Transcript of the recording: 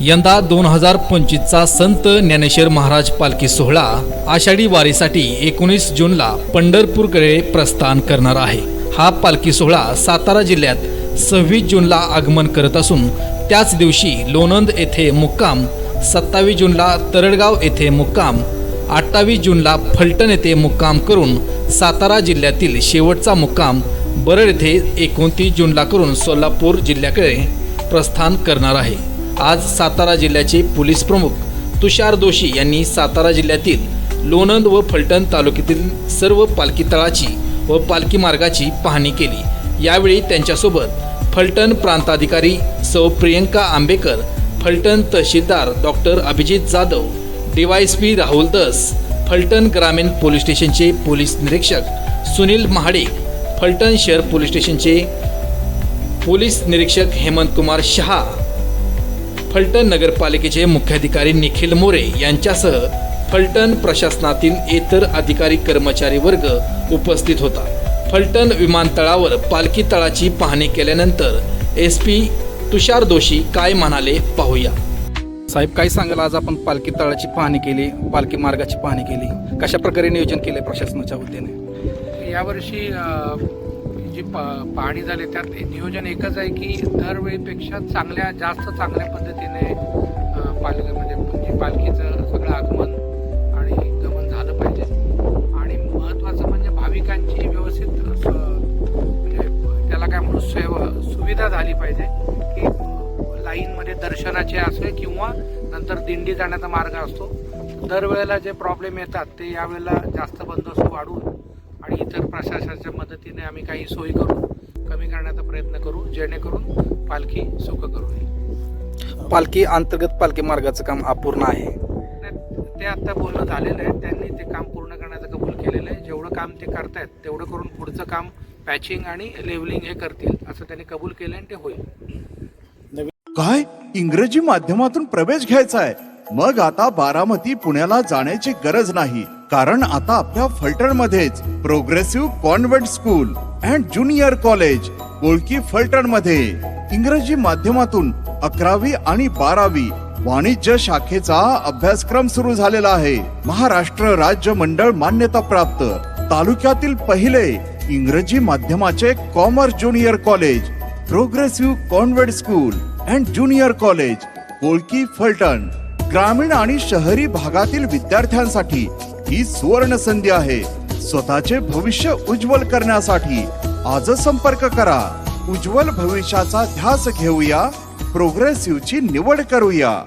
यंदा दोन हजार पंचवीसचा संत ज्ञानेश्वर महाराज पालखी सोहळा आषाढी वारीसाठी एकोणीस जूनला पंढरपूरकडे प्रस्थान करणार आहे. हा पालखी सोहळा सातारा जिल्ह्यात सव्वीस जूनला आगमन करत असून त्याच दिवशी लोणंद येथे मुक्काम सत्तावीस जूनला तरडगाव येथे मुक्काम अठ्ठावीस जूनला फलटण येथे मुक्काम करून सातारा जिल्ह्यातील शेवटचा मुक्काम बरड येथे एकोणतीस जूनला करून सोलापूर जिल्ह्याकडे प्रस्थान करणार आहे. आज सातारा जिल्ह्याचे पोलीस प्रमुख तुषार दोशी यांनी सातारा जिल्ह्यातील लोणंद व फलटण तालुक्यातील सर्व पालखी तळाची व पालखी मार्गाची पाहणी केली. यावेळी त्यांच्यासोबत फलटण प्रांताधिकारी सौ प्रियंका आंबेकर फलटण तहसीलदार डॉक्टर अभिजित जाधव डीवायएसपी राहुल दस फलटण ग्रामीण पोलीस स्टेशनचे पोलीस निरीक्षक सुनील महाडे फलटण शहर पोलीस स्टेशनचे पोलीस निरीक्षक हेमंत कुमार शहा फलटण नगरपालिकेचे मुख्याधिकारी निखिल मोरे यांच्यासह फलटण प्रशासनातील इतर अधिकारी कर्मचारी वर्ग उपस्थित होता. फलटण विमानतळावर पालखी तळाची पाहणी केल्यानंतर एस पी तुषार दोशी काय म्हणाले पाहूया. साहेब काय सांगाल? आज आपण पालखी तळाची पाहणी केली पालखी मार्गाची पाहणी केली. कशा प्रकारे नियोजन केलंय प्रशासनाच्या वतीने? यावर्षी जी प पाहणी झाली त्यात नियोजन एकच आहे की दरवेळीपेक्षा चांगल्या जास्त चांगल्या पद्धतीने अ, म्हणजे पालखीचं सगळं आगमन आणि गमन झालं पाहिजे. आणि महत्त्वाचं म्हणजे भाविकांची व्यवस्थित म्हणजे त्याला काय म्हणू सेवा सुविधा झाली पाहिजे की लाईनमध्ये दर्शनाचे असे किंवा नंतर दिंडी जाण्याचा मार्ग असतो. दरवेळेला जे प्रॉब्लेम येतात ते यावेळेला जास्त बंदोबस्त वाढून आणि इतर प्रशासनाच्या मदतीने आम्ही काही सोयी करू कमी करण्याचा प्रयत्न करू जेणेकरून पालखी सुख करू नये. पालखी अंतर्गत पालखी मार्गाचं काम अपूर्ण आहे. ते आता बोलणं झालेलं आहे. त्यांनी ते काम पूर्ण करण्याचं कबूल केलेलं आहे. जेवढं काम ते करतायत तेवढं करून पुढचं काम पॅचिंग आणि लेवलिंग हे करतील असं त्यांनी कबूल केलं आणि ते होईल. काय? इंग्रजी माध्यमातून प्रवेश घ्यायचा आहे मग आता बारामती पुण्याला जाण्याची गरज नाही. कारण आता आपल्या फलटण मध्येच progressive convent school and junior college Kolki फलटणमध्ये इंग्रजी माध्यमातून अकरावी आणि बारावी वाणिज्य शाखेचा अभ्यासक्रम सुरू झालेला आहे. महाराष्ट्र राज्य मंडळ मान्यता प्राप्त. तालुक्यातील पहिले इंग्रजी माध्यमाचे commerce junior college progressive convent school and junior college Kolki Phaltan. ग्रामीण आणि शहरी भागातील विद्यार्थ्यांसाठी ही सुवर्ण संधी आहे. स्वतःचे भविष्य उज्ज्वल करण्यासाठी आजच संपर्क करा. उज्ज्वल भविष्याचा ध्यास घेऊया. प्रोग्रेसिव्हची निवड करूया.